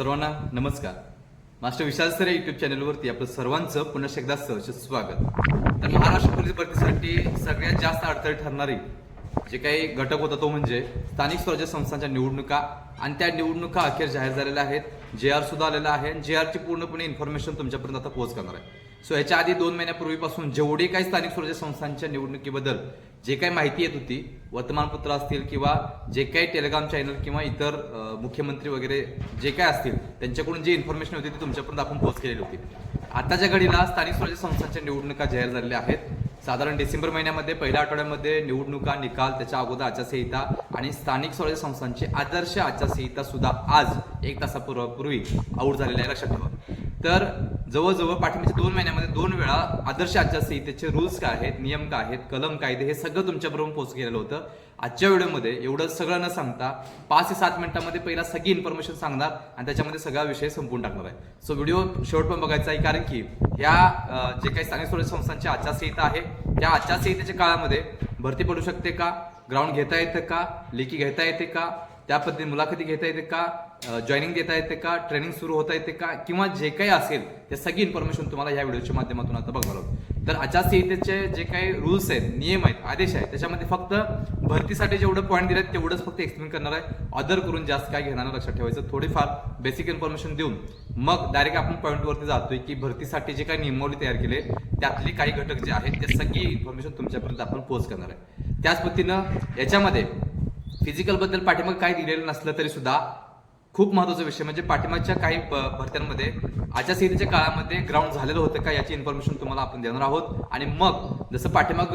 सर्वांना नमस्कार. मास्टर विशाल sir YouTube चॅनलवरती आपलं सर्वांचं पुन्हा एकदा सहज स्वागत. तर महाराष्ट्र पोलीस भरतीसाठी सगळ्यात जास्त अडथळे ठरणारी जे काही घटक होता तो म्हणजे स्थानिक स्वराज्य संस्थांच्या निवडणुका आणि त्या निवडणुका अखेर जाहीर झालेल्या आहेत. जे आर सुद्धा आलेला आहे जे आरची पूर्णपणे इन्फॉर्मेशन तुमच्यापर्यंत आता पोहोच करणार आहे. सो याच्या आधी दोन महिन्यापूर्वीपासून जेवढे काही स्थानिक स्वराज्य संस्थांच्या निवडणुकीबद्दल जे काही माहिती येत होती वर्तमानपत्र असतील किंवा जे काही टेलिग्राम चॅनल किंवा इतर मुख्यमंत्री वगैरे जे काय असतील त्यांच्याकडून जी इन्फॉर्मेशन होती ती तुमच्यापर्यंत आपण पोहोच केलेली होती. आताच्या घडीला स्थानिक स्वराज्य संस्थांच्या निवडणुका जाहीर झालेल्या आहेत. साधारण डिसेंबर महिन्यामध्ये पहिल्या आठवड्यामध्ये निवडणुका निकाल त्याच्या अगोदर आचारसंहिता आणि स्थानिक स्वराज्य संस्थांची आदर्श आचारसंहिता सुद्धा आज एक तासापूर्वी आऊट झालेली आहे. लक्षात ठेवा. तर जवळजवळ पाठीमागच्या दोन महिन्यामध्ये दोन वेळा आदर्श आचारसंहितेचे रूल्स काय आहेत नियम काय आहेत कलम कायदे हे सगळं तुमच्याबरोबर पोहोच केलेलं होतं. आजच्या व्हिडिओमध्ये एवढं सगळं न सांगता पाच ते सात मिनिटांमध्ये पहिला सगळी इन्फॉर्मेशन सांगणार आणि त्याच्यामध्ये सगळा विषय संपून टाकणार आहे. सो व्हिडिओ शेवट पण बघायचा आहे कारण की ह्या जे काही स्थानिक स्वराज्य संस्थांची आचारसंहिता आहे त्या आचारसंहितेच्या काळामध्ये भरती पडू शकते का? ग्राउंड घेता येतं का? लेखी घेता येते का? त्या पद्धतीने मुलाखती घेता येते का? जॉईनिंग देता येते का? ट्रेनिंग सुरू होता येते का? किंवा जे काही असेल ते सगळी इन्फॉर्मेशन तुम्हाला या व्हिडिओच्या माध्यमातून आता बघणार आहोत. तर आचारसंहितेचे जे काही रूल्स आहेत नियम आहेत आदेश आहेत त्याच्यामध्ये फक्त भरतीसाठी जेवढं पॉईंट दिले आहेत तेवढंच फक्त एक्सप्लेन करणार आहे. अदर करून जास्त काय घेणार लक्षात ठेवायचं. थोडीफार बेसिक इन्फॉर्मेशन देऊन मग डायरेक्ट आपण पॉईंटवरती जातोय की भरतीसाठी जे काही नियमावली तयार केले त्यातले काही घटक जे आहेत ते सगळी इन्फॉर्मेशन तुमच्यापर्यंत आपण पोस्ट करणार आहे. त्याच पद्धतीनं याच्यामध्ये फिजिकलबद्दल पाठीमाग काही दिलेलं नसलं तरी सुद्धा खूप महत्त्वाचा विषय म्हणजे पाठीमागच्या काही भरत्यांमध्ये आचारसंहितेच्या काळामध्ये ग्राउंड झालेलं होतं का याची इन्फॉर्मेशन तुम्हाला आपण देणार आहोत. आणि मग जसं पाठीमाग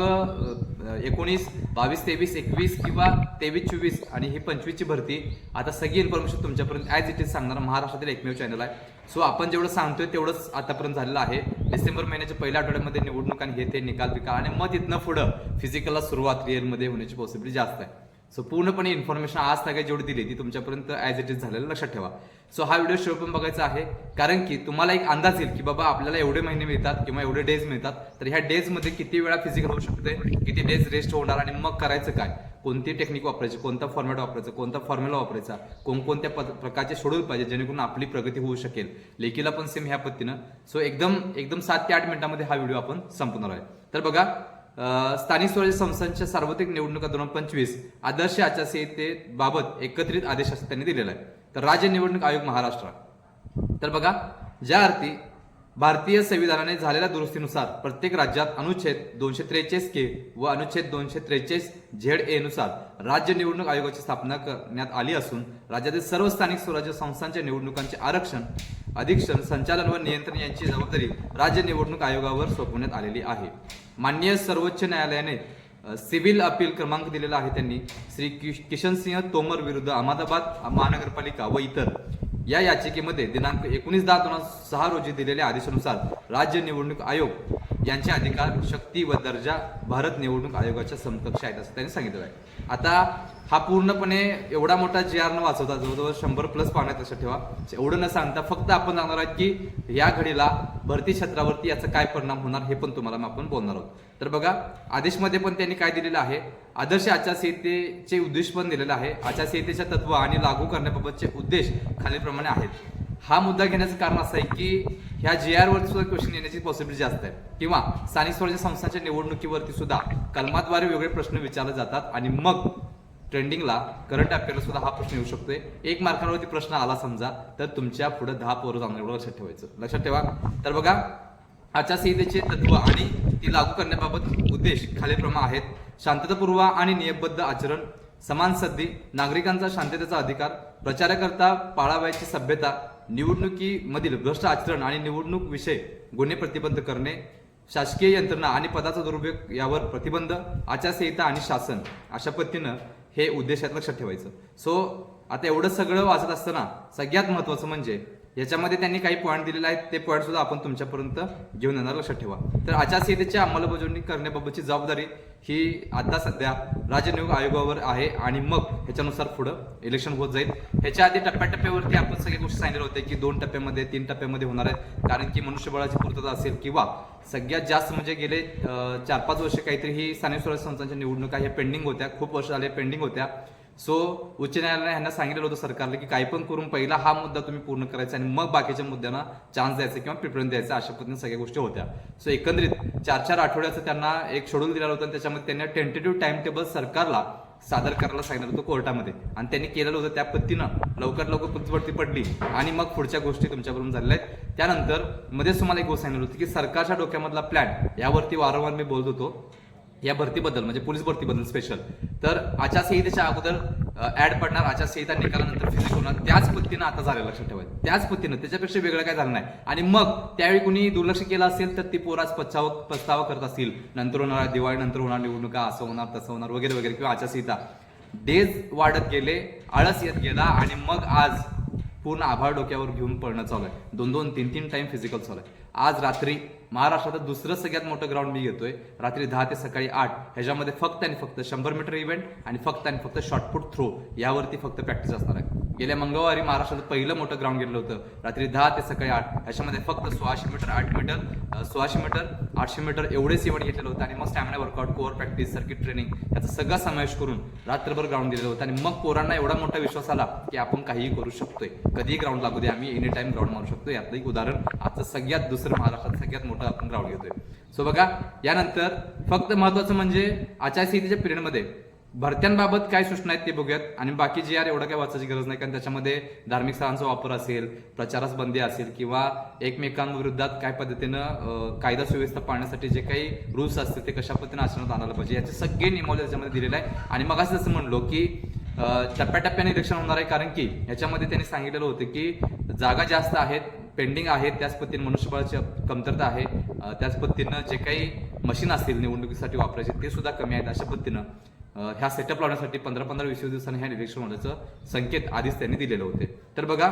एकोणीस बावीस तेवीस एकवीस किंवा तेवीस चोवीस आणि ही पंचवीसची भरती आता सगळी इन्फॉर्मेशन तुमच्यापर्यंत ॲज इट इज सांगणार महाराष्ट्रातील एकमेव चॅनल आहे. सो आपण जेवढं सांगतोय तेवढंच आतापर्यंत झालेलं आहे. डिसेंबर महिन्याच्या पहिल्या आठवड्यामध्ये निवडणूक आणि हे ते निकाल बिकाल आणि मग तिथनं पुढं फिजिकलला सुरुवात रिअलमध्ये होण्याची पॉसिबिलिटी जास्त आहे. सो पूर्णपणे इन्फॉर्मेशन आज सगळ्या जेवढी दिली ती तुमच्यापर्यंत ॲज इट इज झालेलं लक्षात ठेवा. सो हा व्हिडिओ शेवट पण बघायचा आहे. कारण की तुम्हाला एक अंदाज येईल की बाबा आपल्याला एवढे महिने मिळतात किंवा एवढे डेज मिळतात तर ह्या डेजमध्ये किती वेळा फिजिकल होऊ शकते किती डेज रेस्ट होणार आणि मग करायचं काय? कोणती टेक्निक वापरायची कोणता फॉर्मॅट वापरायचा कोणता फॉर्म्युला वापरायचा कोणकोणत्या पद प्रकारचे शेड्यूल पाहिजे जेणेकरून आपली प्रगती होऊ शकेल. लेखीला पण सेम ह्या पद्धतीनं. सो एकदम एकदम सात ते आठ मिनिटांमध्ये हा व्हिडिओ आपण संपणार आहे. तर बघा स्थानिक स्वराज्य संस्थांच्या सार्वत्रिक निवडणुका दोन हजार पंचवीस आदर्श आचारसंहितेबाबत एकत्रित आदेश असं त्यांनी दिलेला आहे. तर राज्य निवडणूक आयोग महाराष्ट्र. तर बघा ज्या अर्थी भारतीय संविधानाने झालेल्या दुरुस्तीनुसार प्रत्येक राज्यात अनुच्छेद दोनशे त्रेचाळीस के व अनुच्छेद दोनशे त्रेचाळीस झेड ए नुसार राज्य निवडणूक आयोगाची स्थापना करण्यात आली असून राज्यातील सर्व स्थानिक स्वराज्य संस्थांच्या निवडणुकांचे आरक्षण अधीक्षण संचालन व नियंत्रण यांची जबाबदारी राज्य निवडणूक आयोगावर सोपवण्यात आलेली आहे. माननीय सर्वोच्च न्यायालयाने सिव्हिल अपील क्रमांक दिलेला आहे त्यांनी. श्री किश- सिंह तोमर विरुद्ध अहमदाबाद महानगरपालिका व इतर या याचिकेमध्ये दिनांक एकोणीस दहा दोन हजार सहा रोजी दिलेल्या आदेशानुसार राज्य निवडणूक आयोग यांचे अधिकार शक्ती व दर्जा भारत निवडणूक आयोगाच्या समकक्ष आहेत असं त्यांनी सांगितलं आहे. आता हा पूर्णपणे एवढा मोठा जे आर न वाचवता जवळजवळ शंभर प्लस पाहण्यात असं ठेवा. एवढं न सांगता फक्त आपण सांगणार आहोत की या घडीला भरती क्षेत्रावरती याचा काय परिणाम होणार हे पण तुम्हाला मग आपण बोलणार आहोत. तर बघा आदेशमध्ये पण त्यांनी काय दिलेलं आहे? आदर्श आचारसंहितेचे उद्देश पण दिलेलं आहे. आचारसंहितेच्या तत्व आणि लागू करण्याबाबतचे उद्देश खालीलप्रमाणे आहेत. हा मुद्दा घेण्याचं कारण असं आहे की ह्या जे आर वरती सुद्धा क्वेश्चन येण्याची पॉसिबिलिटी जास्त आहे. किंवा स्थानिक स्वराज्य संस्थांच्या निवडणुकीवरती सुद्धा कलमाद्वारे वेगळे प्रश्न विचारले जातात आणि मग ट्रेंडिंगला करंट अफेअरला सुद्धा हा प्रश्न येऊ शकतोय. एक मार्कावरती प्रश्न आला समजा तर तुमच्यापुढे दहा पोरं जाणार एवढं लक्षात ठेवायचं. लक्षात ठेवा. तर बघा आचारसंहितेचे तत्व आणि ती लागू करण्याबाबत उद्देश खालीलप्रमाणे आहेत. शांततापूर्व आणि नियमबद्ध आचरण समान संधी नागरिकांचा शांततेचा अधिकार प्रचारकर्ता पाळावयाची सभ्यता निवडणुकीमधील भ्रष्ट आचरण आणि निवडणूक विषय गुन्हे प्रतिबंध करणे शासकीय यंत्रणा आणि पदाचा दुरुपयोग यावर प्रतिबंध आचारसंहिता आणि शासन अशा पद्धतीनं हे उद्देशात लक्षात ठेवायचं. सो आता एवढं सगळं वाचत असताना सगळ्यात महत्त्वाचं म्हणजे याच्यामध्ये त्यांनी काही पॉईंट दिलेले आहेत. ते पॉईंट सुद्धा आपण तुमच्यापर्यंत घेऊन येणार. लक्षात ठेवा. तर आचारसंहितेची अंमलबजावणी करण्याबाबतची जबाबदारी ही आता सध्या राज्य निवडणूक आयोगावर आहे आणि मग ह्याच्यानुसार पुढं इलेक्शन होत जाईल. ह्याच्या आधी टप्प्याटप्प्यावरती आपण सगळ्या गोष्टी सांगितल्या होत्या की दोन टप्प्यामध्ये तीन टप्प्यामध्ये होणार आहेत. कारण की मनुष्यबळाची पूर्तता असेल किंवा सगळ्यात जास्त म्हणजे गेले चार पाच वर्ष काहीतरी ही स्थानिक स्वराज्य संस्थांच्या निवडणुका ह्या पेंडिंग होत्या. खूप वर्ष झाले पेंडिंग होत्या. सो उच्च न्यायालयाने ह्यांना सांगितलेलं होतं सरकारला की काही पण करून पहिला हा मुद्दा तुम्ही पूर्ण करायचा आणि मग बाकीच्या मुद्द्यांना चान्स द्यायचा किंवा प्रिफरन्स द्यायचा अशा पद्धतीने सगळ्या गोष्टी होत्या. सो एकंदरीत चार चार आठवड्याचं त्यांना एक शेड्यूल दिलेलं होतं आणि त्याच्यामध्ये त्यांनी टेंटेटिव्ह टाइम टेबल सरकारला सादर करायला सांगितलं होतं कोर्टामध्ये. आणि त्यांनी केलेलं होतं त्या पद्धतीनं लवकर लवकर पोलीस पडली आणि मग पुढच्या गोष्टी तुमच्याकडून झालेल्या आहेत. त्यानंतर मध्येच तुम्हाला एक गोष्ट सांगितलं होती की सरकारच्या डोक्यामधला प्लॅन यावरती वारंवार मी बोलत होतो. या भरतीबद्दल म्हणजे पोलीस भरतीबद्दल स्पेशल तर आचारसंहितेच्या अगोदर ऍड पडणार आचारसंहिता निकालानंतर फिजिक होणार. त्याच पद्धतीनं आता झालं लक्षात ठेवायचं. त्याच पद्धतीनं त्याच्यापेक्षा वेगळं काय झालं नाही. आणि मग त्यावेळी कुणी दुर्लक्ष केलं असेल तर ती पोराज पछाव पस्तावा करत असतील. नंतर होणार दिवाळी नंतर होणार निवडणुका असं होणार तसं होणार वगैरे वगैरे किंवा आचारसंहिता. डेज वाढत गेले आळस येत गेला आणि मग आज पूर्ण आभाळ डोक्यावर घेऊन पळणं चालू आहे. दोन दोन तीन तीन टाइम फिजिकल चालू आहे. आज रात्री महाराष्ट्रात दुसरं सगळ्यात मोठं ग्राउंड मी घेतोय. रात्री दहा ते सकाळी आठ ह्याच्यामध्ये फक्त आणि फक्त शंभर मीटर इव्हेंट आणि फक्त आणि फक्त शॉर्टपुट थ्रो यावरती फक्त प्रॅक्टिस असणार आहे. गेल्या मंगळवारी महाराष्ट्रात पहिलं मोठं ग्राउंड गेलं होतं. रात्री दहा ते सकाळी आठ. ह्याच्यामध्ये फक्त सोळाशे मीटर आठ मीटर सोळाशे मीटर आठशे मीटर एवढेच इव्हेंट घेतलेलं होतं आणि मग stamina workout core practice circuit training याचा सगळा समावेश करून रात्रभर ग्राउंड दिलेलं होतं. आणि मग पोरांना एवढा मोठा विश्वास आला की आपण काहीही करू शकतोय. कधीही ग्राउंड लागू दे आम्ही एनी टाइम ग्राउंड मारू शकतो यातलं एक उदाहरण आजचं सगळ्यात दुसरं महाराष्ट्रात सगळ्यात मोठं आपण ग्राउंड घेतोय. सो बघा यानंतर फक्त महत्वाचं म्हणजे आचारसंहितेच्या पिरियडमध्ये भरत्यांबाबत काय सूचना आहेत ते बघूयात. आणि बाकी जी आर एवढं काय वाचायची गरज नाही कारण त्याच्यामध्ये धार्मिक स्थळांचा वापर असेल प्रचारास बंदी असेल किंवा एकमेकांविरुद्धात काय पद्धतीनं कायदा सुव्यवस्था पाळण्यासाठी जे काही रूल्स असतील ते कशा पद्धतीने आचरणात आणायला पाहिजे याचे सगळे नियमावली त्याच्यामध्ये दिलेले आहे आणि मग असं जसं म्हणलो की टप्प्याटप्प्याने इलेक्शन होणार आहे कारण की ह्याच्यामध्ये त्यांनी सांगितलेलं होतं की जागा जास्त आहेत पेंडिंग आहेत त्याच पद्धतीने मनुष्यबळाची कमतरता आहे त्याच पद्धतीनं जे काही मशीन असतील निवडणुकीसाठी वापरायचे ते सुद्धा कमी आहेत अशा पद्धतीनं. ह्या सेटअप लावण्यासाठी पंधरा पंधरा वीस दिवसांनी ह्या इलेक्शन होण्याचं संकेत आधीच त्यांनी दिलेले होते. तर बघा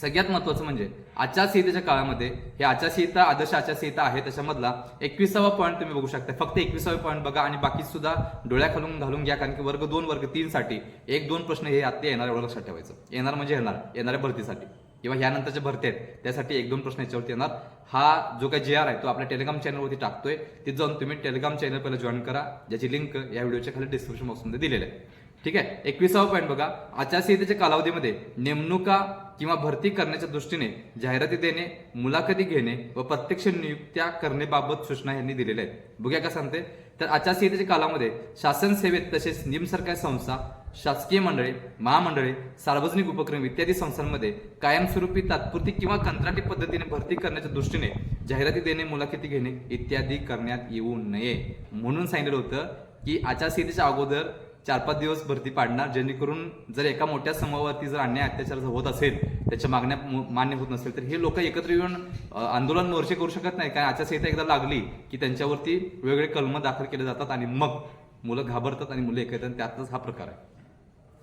सगळ्यात महत्वाचं म्हणजे आचारसंहितेच्या काळामध्ये हे आचारसंहिता आदर्श आचारसंहिता आहे त्याच्यामधला एकविसावा पॉईंट तुम्ही बघू शकता. फक्त एकविसावा पॉईंट बघा आणि बाकी सुद्धा डोळ्या खालून घालून घ्या कारण की वर्ग दोन वर्ग तीन साठी एक दोन प्रश्न हे आत्ता येणार एवढं लक्षात ठेवायचं. येणार म्हणजे येणार येणाऱ्या भरतीसाठी. किंवा ह्यानंतरच्या भरती आहेत त्यासाठी एक दोन प्रश्न याच्यावरती येणार. हा जो काही जे आर आहे तो आपल्या टेलिग्राम चॅनलवरती टाकतोय. तिथे जाऊन तुम्ही टेलिग्राम चॅनल पहिला जॉईन करा ज्याची लिंक या व्हिडिओच्या खाली डिस्क्रिप्शन बॉक्समध्ये दिलेलं आहे. ठीक आहे? एकविसावा पॉईंट बघा. आचारसंहितेच्या कालावधीमध्ये नेमणुका किंवा भरती करण्याच्या दृष्टीने जाहिराती देणे मुलाखती घेणे व प्रत्यक्ष नियुक्त्या करण्याबाबत सूचना यांनी दिलेल्या आहेत. बघूया का सांगते तर आचारसंहितेच्या कालामध्ये शासन सेवेत तसेच निमसरकारी संस्था शासकीय मंडळे महामंडळे सार्वजनिक उपक्रम इत्यादी संस्थांमध्ये कायमस्वरूपी तात्पुरती किंवा कंत्राटी पद्धतीने भरती करण्याच्या दृष्टीने जाहिराती देणे मुलाखती घेणे इत्यादी करण्यात येऊ नये. म्हणून सांगितलं होतं की आचारसंहितेच्या अगोदर चार पाच दिवस भरती पाडणार जेणेकरून जर एका मोठ्या समूहावरती जर अन्याय अत्याचार जर होत असेल त्याच्या मागण्या मान्य होत नसेल तर हे लोक एकत्र येऊन आंदोलन मोर्चे करू शकत नाही. कारण आचारसंहिता एकदा लागली की त्यांच्यावरती वेगवेगळे कलम दाखल केले जातात आणि मग मुलं घाबरतात आणि मुलं एकत्र त्यातच हा प्रकार आहे.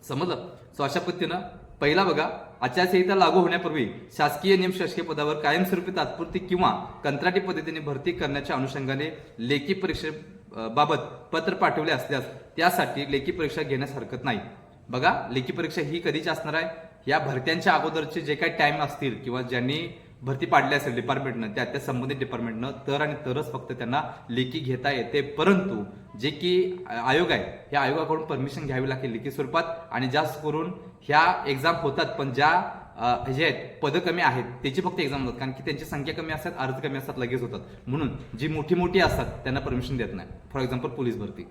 समजलं? सो अशा पद्धतीनं पहिला बघा आचारसंहिता लागू होण्यापूर्वी शासकीय नियम शासकीय पदावर कायमस्वरूपी तात्पुरती किंवा कंत्राटी पद्धतीने भरती करण्याच्या अनुषंगाने लेखी परीक्षे बाबत पत्र पाठवले असल्यास त्यासाठी लेखी परीक्षा घेण्यास हरकत नाही. बघा लेखी परीक्षा ही कधीची असणार आहे? या भरत्यांच्या अगोदरचे जे काही टाइम असतील किंवा ज्यांनी भरती पाडली असेल डिपार्टमेंटनं त्या त्या संबंधित डिपार्टमेंटनं तर आणि तरच फक्त त्यांना लेखी घेता येते. परंतु जे की आयोग आहे ह्या आयोगाकडून परमिशन घ्यावी लागते लेखी स्वरूपात आणि जास्त करून ह्या एक्झाम होतात पण ज्या जे आहेत पदं कमी आहेत त्याची फक्त एक्झाम होतात. कारण की त्यांची संख्या कमी असतात अर्ज कमी असतात लगेच होतात. म्हणून जी मोठी मोठी असतात त्यांना परमिशन देत नाही. फॉर एक्झाम्पल पोलीस भरती.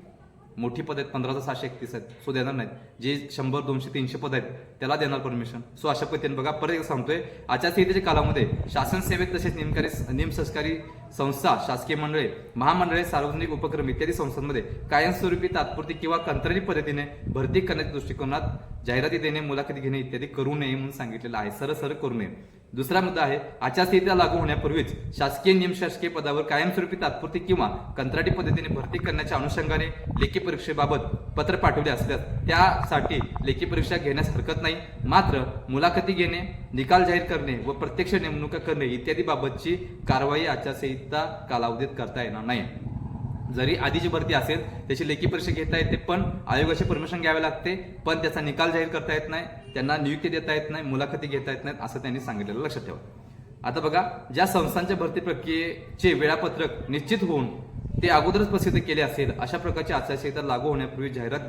मोठी पद आहेत पंधरा सहाशे एकतीस आहेत. सो देणार नाहीत. जे शंभर दोनशे तीनशे पद आहेत त्याला देणार परमिशन सो अशा पद्धतीने बघा परत एक सांगतोय आचारसंहितेच्या कालामध्ये शासन सेवेत तसेच निमकारी निमसंस्कारी संस्था शासकीय मंडळे महामंडळे सार्वजनिक उपक्रम इत्यादी संस्थांमध्ये कायमस्वरूपी तात्पुरती किंवा कंत्राटी पद्धतीने भरती करण्याच्या दृष्टिकोनात जाहिराती देणे मुलाखती घेणे इत्यादी करू नये म्हणून सांगितलेलं आहे. सरळ सरळ करू नये. दुसरा मुद्दा आहे आचारसंहिता लागू होण्यापूर्वीच शासकीय निमशासकीय पदावर कायमस्वरूपी तात्पुरती किंवा कंत्राटी पद्धतीने भरती करण्याच्या अनुषंगाने लेखी परीक्षेबाबत पत्र पाठवले असल्यास त्यासाठी लेखी परीक्षा घेण्यास हरकत नाही. मात्र मुलाखती घेणे निकाल जाहीर करणे व प्रत्यक्ष नेमणुका करणे इत्यादी बाबतची कारवाई आचारसंहिता कालावधीत करता येणार नाही. जरी आधीची भरती असेल त्याची लेखी परीक्षा घेता येते पण आयोगाची परमिशन घ्यावी लागते पण त्याचा निकाल जाहीर करता येत नाही त्यांना नियुक्ती देता येत नाही मुलाखती घेता येत नाहीत असं त्यांनी सांगितलेलं लक्षात ठेवा. आता बघा ज्या संस्थांच्या भरती प्रक्रियेचे वेळापत्रक निश्चित होऊन ते अगोदरच प्रसिद्ध केले असेल अशा प्रकारची आचारसंहिता लागू होण्यापूर्वी जाहिरात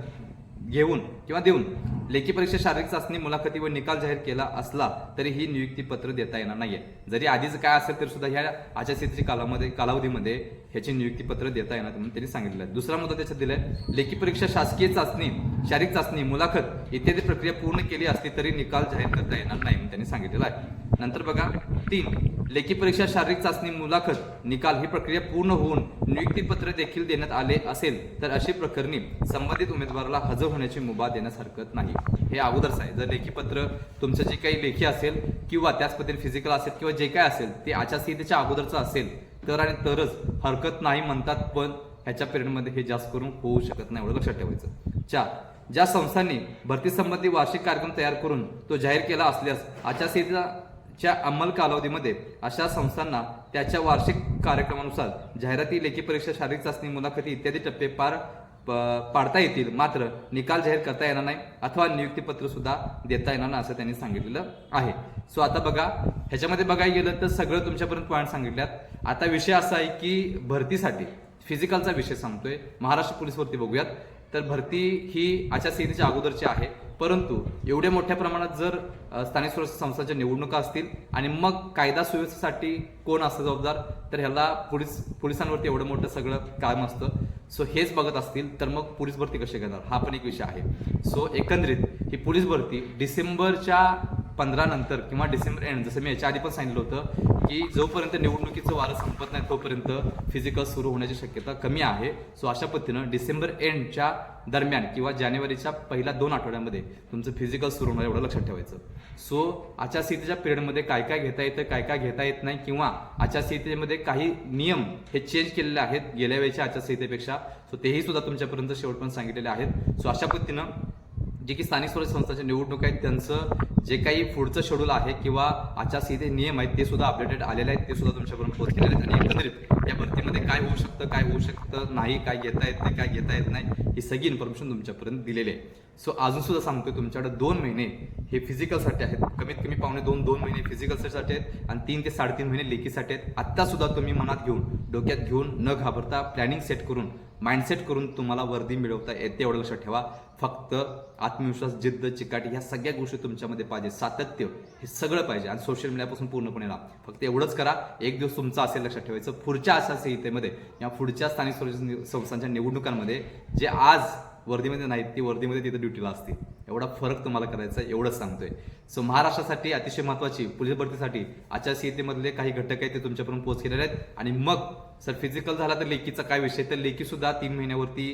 घेऊन किंवा देऊन लेखी परीक्षा शारीरिक चाचणी मुलाखती व निकाल जाहीर केला असला तरी ही नियुक्ती पत्र देता येणार नाहीये. जरी आधीच काय असेल तरी सुद्धा ह्या आचारसंहितेच्या कालामध्ये कालावधीमध्ये ह्याची नियुक्ती पत्र देता येणार म्हणून त्यांनी सांगितलं आहे दुसरा मुद्दा त्याच्यात दिलाय लेखी परीक्षा शासकीय चाचणी शारीरिक चाचणी मुलाखत इत्यादी प्रक्रिया पूर्ण केली असली तरी निकाल जाहीर करता येणार नाही म्हणून त्यांनी सांगितलेलं आहे. नंतर बघा तीन लेखी परीक्षा शारीरिक चाचणी मुलाखत निकाल ही प्रक्रिया पूर्ण होऊन नियुक्तीपत्र देखील देण्यात आले असेल तर अशी प्रकरणी संबंधित उमेदवाराला हजर होण्याची मुभा देण्यास हरकत नाही. हे अगोदरच आहे. जर लेखी पत्र तुमचं जे काही लेखी असेल किंवा त्याच पद्धतीने फिजिकल असेल किंवा जे काय असेल ते आचारसंहितेच्या अगोदरचं असेल तर आणि तरच हरकत नाही म्हणतात पण ह्याच्या पिरियडमध्ये हे जास्त करून होऊ शकत नाही एवढं लक्षात ठेवायचं. चार ज्या संस्थांनी भरतीसंबंधी वार्षिक कार्यक्रम तयार करून तो जाहीर केला असल्यास च्या अंमल कालावधीमध्ये अशा संस्थांना त्याच्या वार्षिक कार्यक्रमानुसार जाहिराती लेखी परीक्षा शारीरिक चाचणी मुलाखती इत्यादी टप्पे पार प- पाडता येतील. मात्र निकाल जाहीर करता येणार नाही अथवा नियुक्तीपत्र सुद्धा देता येणार नाही असं त्यांनी सांगितलेलं आहे. सो आता बघा ह्याच्यामध्ये बघायला गेलं तर सगळं तुमच्यापर्यंत पॉईंट सांगितल्यात. आता विषय असा आहे की भरतीसाठी फिजिकलचा विषय सांगतोय. महाराष्ट्र पोलीस भरती बघूयात. तर भरती ही आचारसंहितेच्या अगोदरची आहे. परंतु एवढ्या मोठ्या प्रमाणात जर स्थानिक सुरक्षा संस्थांच्या निवडणुका असतील आणि मग कायदा सुव्यवस्थेसाठी कोण असतं जबाबदार तर ह्याला पोलीस पोलिसांवरती एवढं मोठं सगळं काम असतं. सो हेच बघत असतील तर मग पोलीस भरती कशी करणार? हा पण एक विषय आहे. सो एकंदरीत ही पोलीस भरती डिसेंबरच्या पंधरा नंतर किंवा डिसेंबर एंड जसं मी याच्या आधी पण सांगितलं होतं की जोपर्यंत निवडणुकीचं वारं संपत नाही तोपर्यंत फिजिकल सुरू होण्याची शक्यता कमी आहे. सो अशा पद्धतीनं डिसेंबर एंडच्या दरम्यान किंवा जानेवारीच्या पहिल्या दोन आठवड्यामध्ये तुमचं फिजिकल सुरू होणार एवढं लक्षात ठेवायचं. सो आचारसंहितेच्या पिरियडमध्ये काय काय घेता येतं काय काय घेता येत नाही किंवा आचारसंहितेमध्ये काही नियम हे चेंज केलेले आहेत गेल्या वेळेच्या आचारसंहितेपेक्षा सो तेही सुद्धा तुमच्यापर्यंत शेवटपर्यंत सांगितलेले आहेत. सो अशा पद्धतीनं जे की स्थानिक स्वराज्य संस्थांच्या निवडणूक आहेत त्यांचं जे काही पुढचं शेड्यूल आहे किंवा आचारसंहिते नियम आहेत ते सुद्धा अपडेटेड आलेले आहेत ते सुद्धा तुमच्यापर्यंत पोहोचलेले आहेत. आणि एकंदरीत या भरतीमध्ये काय होऊ शकतं काय होऊ शकतं नाही काय घेता येत नाही काय घेता येत नाही ही सगळी इन्फॉर्मेशन तुमच्यापर्यंत दिलेली आहे. सो अजून सुद्धा सांगतोय तुमच्याकडे दोन महिने हे फिजिकलसाठी आहेत. कमीत कमी पावणे दोन दोन महिने फिजिकलसाठी आहेत आणि तीन ते साडेतीन महिने लेखीसाठी आहेत. आत्तासुद्धा तुम्ही मनात घेऊन डोक्यात घेऊन न घाबरता प्लॅनिंग सेट करून माइंडसेट करून तुम्हाला वर्दी मिळवता येते एवढं लक्षात ठेवा. फक्त आत्मविश्वास जिद्द चिकाटी ह्या सगळ्या गोष्टी तुमच्यामध्ये पाहिजे. सातत्य हे सगळं पाहिजे. आणि सोशल मीडियापासून पूर्णपणे लाभ फक्त एवढंच करा एक दिवस तुमचा असेल लक्षात ठेवायचं. पुढच्या आचारसंहितेमध्ये या पुढच्या स्थानिक स्वराज्य संस्थांच्या निवडणुकांमध्ये जे आज वर्दीमध्ये नाहीत ती वर्दीमध्ये तिथं ड्युटीला असतील. एवढा फरक तुम्हाला करायचा आहे एवढंच सांगतोय. सो महाराष्ट्रासाठी अतिशय महत्वाची पोलीस भरतीसाठी आचारसंहितेमधले काही घटक आहेत ते तुमच्यापर्यंत पोहोचलेले आहेत. आणि मग सर फिजिकल झाला तर लेखीचा काय विषय? तर लेखी सुद्धा तीन महिन्यावरती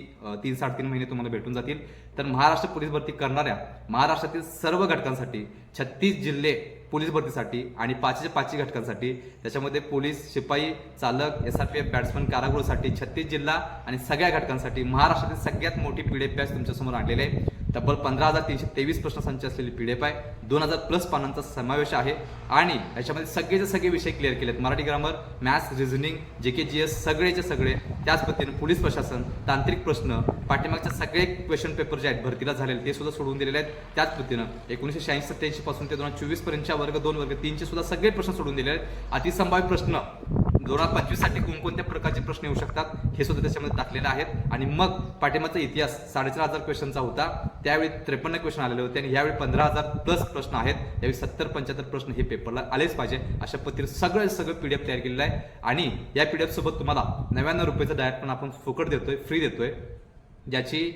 तीन साडेतीन महिने तुम्हाला भेटून जातील. तर महाराष्ट्र पोलीस भरती करणाऱ्या महाराष्ट्रातील सर्व घटकांसाठी छत्तीस जिल्हे पोलीस भरतीसाठी आणि पाचशे पाचशे घटकांसाठी त्याच्यामध्ये पोलीस शिपाई चालक S R P F batsman कारागृहासाठी छत्तीस जिल्हा आणि सगळ्या घटकांसाठी महाराष्ट्रातील सगळ्यात मोठी पीडीएफ बॅच तुमच्यासमोर आणलेली आहे. तब्बल पंधरा हजार तीनशे तेवीस प्रश्नसंच असलेली पी असलेली एफ आहे दोन हजार प्लस पानांचा समावेश आहे. आणि याच्यामध्ये सगळेचे सगळे विषय क्लिअर केलेत. मराठी ग्रामर मॅथ्स रिझनिंग जे के जी एस सगळेचे सगळे. त्याच पद्धतीने पोलीस प्रशासन तांत्रिक प्रश्न पाठीमागचे सगळे क्वेश्चन पेपर जे आहेत भरतीला झालेले ते सुद्धा सोडवून दिलेले आहेत. त्याच पद्धतीनं एकोणीसशे शहाऐंशी सत्याऐंशी पासून ते दोन हजार चोवीस पर्यंतच्या वर्ग दोन वर्ग तीनचे सुद्धा सगळे प्रश्न सोडून दिलेले आहेत. अतिसंभाव्य प्रश्न दोन हजार पंचवीससाठी कोणकोणत्या प्रकारचे प्रश्न येऊ शकतात हे सुद्धा त्याच्यामध्ये टाकलेले आहेत. आणि मग पाठिंबाचा इतिहास साडेचार हजार क्वेश्चनचा होता. त्यावेळी त्रेपन्न क्वेश्चन आलेले होते आणि यावेळी पंधरा हजार प्लस प्रश्न आहेत. यावेळी सत्तर पंच्याहत्तर प्रश्न हे पेपरला आलेच पाहिजे. अशा पद्धतीने सगळं सगळं पीडीएफ तयार केलेलं आहे. आणि या पीडीएफ सोबत तुम्हाला नव्याण्णव रुपयाचं डायट पण आपण फुकट देतोय फ्री देतोय. ज्याची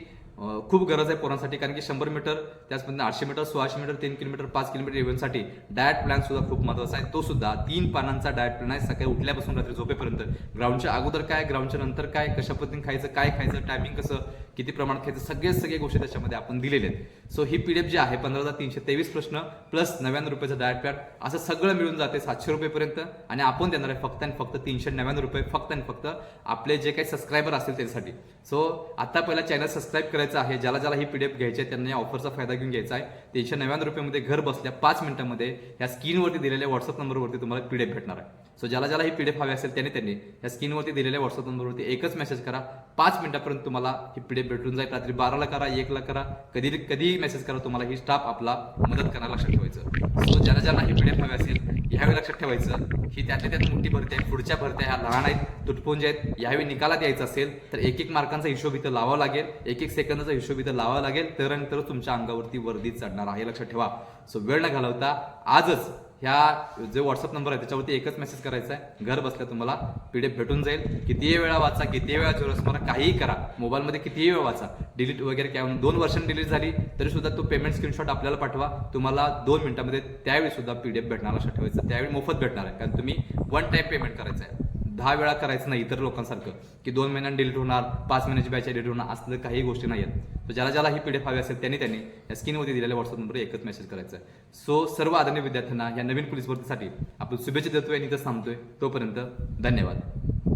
खूप गरज आहे पोरांसाठी कारण की शंभर मीटर त्याच आठशे मीटर सोळाशे मीटर तीन किलोमीटर पाच किलोमीटर इव्हेंटसाठी डायट प्लॅन सुद्धा खूप महत्त्वाचा आहे. तो सुद्धा तीन पानांचा डायट प्लॅन आहे. सकाळी उठल्यापासून रात्री झोपेपर्यंत. ग्राउंडच्या अगोदर काय ग्राउंडच्या नंतर काय कशा पद्धतीने खायचं काय खायचं टायमिंग कसं किती प्रमाणात खायचं सगळे सगळे गोष्टी त्याच्यामध्ये आपण दिलेले आहेत. सो ही पीडीएफ जी आहे पंधरा हजार तीनशे तेवीस प्रश्न प्लस नव्याण्णव रुपयाचं डायट प्लॅन असं सगळं मिळून जाते सातशे रुपयेपर्यंत. आणि आपण देणार आहे फक्त आणि फक्त तीनशे नव्याण्णव रुपये फक्त आणि फक्त आपले जे काही सबस्क्रायबर असतील त्यासाठी सो आता पहिला चॅनल सबस्क्राईब करायचं आहे? ज्याला ज्याला ही पीडीएफ घ्यायची आहे त्यांना या ऑफरचा फायदा घेऊन घ्यायचा आहे. तीनशे नव्याण्णव रुपयामध्ये घर बसल्या पाच मिनिटांमध्ये या स्क्रीनवरती दिलेल्या व्हॉट्सअप नंबरवरती तुम्हाला पीडीएफ भेटणार आहे. सो ज्याला ज्याला ही पी डी एफ हवी असेल त्याने त्यांनी या स्क्रीनवरती दिलेल्या व्हॉट्सअप नंबरवरती एकच मेसेज करा. पाच मिनिटापर्यंत तुम्हाला ही पीडीएफ भेटून जाईल. रात्री बाराला करा एकला करा. कधी कधीही मेसेज करा तुम्हाला ही स्टाफ आपला मदत करायला लक्षात ठेवायचं. सो ज्याला ज्याला ही पीडीएफ हवी असेल यावेळी लक्षात ठेवायचं ही त्यातल्या त्यात मोठी भरती आहे पुढच्या भरत्या ह्या लहान आहेत तुटपुंज आहेत. यावेळी निकालात यायचं असेल तर एक एक मार्कांचा हिशोब इथं लावावा लागेल. एक एक सेकंदाचा हिशोब इथं लावावा लागेल. तर तरच तुमच्या अंगावरती वर्दी चढणार आहे. लक्षात ठेवा. सो वेळ न घालवता आजच ह्या जे व्हॉट्सअप नंबर आहे त्याच्यावरती एकच मेसेज करायचा आहे घर बसल्या तुम्हाला पीडीएफ भेटून जाईल. कितीही वेळा वाचा कितीही वेळा जोरस मला काहीही करा. मोबाईलमध्ये कितीही वेळ वाचा. डिलीट वगैरे काय दोन वर्षांनी डिलीट झाली तरी सुद्धा तो पेमेंट स्क्रीनशॉट आपल्याला पाठवा. तुम्हाला दोन मिनिटामध्ये त्यावेळी सुद्धा पीडीएफ भेटणार लक्षात ठेवायचं. त्यावेळी मोफत भेटणार आहे. कारण तुम्ही वन टाईम पेमेंट करायचं आहे दहा वेळा करायचं नाही इतर लोकांसारखं की दोन महिन्यांनी डिलीट होणार पाच महिन्याची बॅच डिलीट होणार असं काही गोष्टी नाही आहेत तर ज्याला ज्याला ही पीडीएफ हवी असेल त्यांनी त्यांनी या स्क्रीनवरती दिलेल्या व्हॉट्सअप नंबर एकच मेसेज करायचा. आहे सो सर्व आदरणीय विद्यार्थ्यांना या नवीन पोलीस भरतीसाठी आपण शुभेच्छा देतोय आणि इथं थांबतोय. तोपर्यंत धन्यवाद.